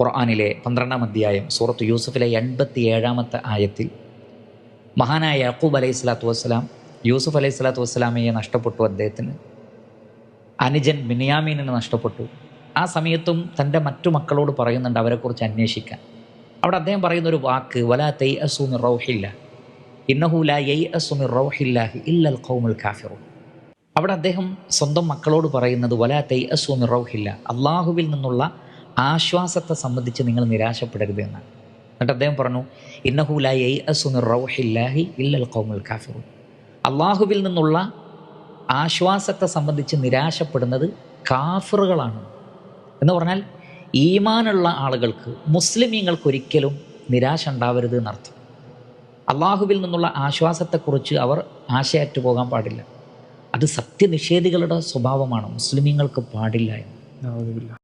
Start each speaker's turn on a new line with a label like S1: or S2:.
S1: ഖുർആാനിലെ പന്ത്രണ്ടാം അധ്യായം സൂറത്ത് യൂസഫിലെ എൺപത്തി ഏഴാമത്തെ ആയത്തിൽ മഹാനായ യാക്കൂബ് അലൈഹി സ്വലാത്തു വസ്സലാം യൂസുഫ് അലൈഹി സ്വലാത്തു വസ്സലാമയെ നഷ്ടപ്പെട്ടു അദ്ദേഹത്തിന്. അനുജൻ ബിനിയാമീനിന് നഷ്ടപ്പെട്ടു. ആ സമയത്തും തന്റെ മറ്റു മക്കളോട് പറയുന്നുണ്ട് അവരെക്കുറിച്ച് അന്വേഷിക്കാൻ. അവിടെ അദ്ദേഹം പറയുന്ന ഒരു വാക്ക് വലാ തൈ അസുമി റൗഹില്ല ഇന്നഹുല യൈ അസുമി റൗഹില്ലാഹി ഖൗമുൽ അവിടെ അദ്ദേഹം സ്വന്തം മക്കളോട് പറയുന്നത് വലാ തൈ അസുമി റൗഹില്ല അള്ളാഹുവിൽ നിന്നുള്ള ആശ്വാസത്തെ സംബന്ധിച്ച് നിങ്ങൾ നിരാശപ്പെടരുത് എന്നാണ്. എന്നിട്ട് അദ്ദേഹം പറഞ്ഞു ഇന്നഹുലായി റൗഹില്ലാഹി ഇല്ലൽ കാഫിറു അള്ളാഹുവിൽ നിന്നുള്ള ആശ്വാസത്തെ സംബന്ധിച്ച് നിരാശപ്പെടുന്നത് കാഫറുകളാണ്. എന്ന് പറഞ്ഞാൽ ഈമാനുള്ള ആളുകൾക്ക് മുസ്ലിമീങ്ങൾക്ക് ഒരിക്കലും നിരാശ ഉണ്ടാവരുത് എന്നർത്ഥം. അള്ളാഹുവിൽ നിന്നുള്ള ആശ്വാസത്തെക്കുറിച്ച് അവർ ആശയറ്റു പോകാൻ പാടില്ല. അത് സത്യനിഷേധികളുടെ സ്വഭാവമാണ്. മുസ്ലിമീങ്ങൾക്ക് പാടില്ല എന്ന്.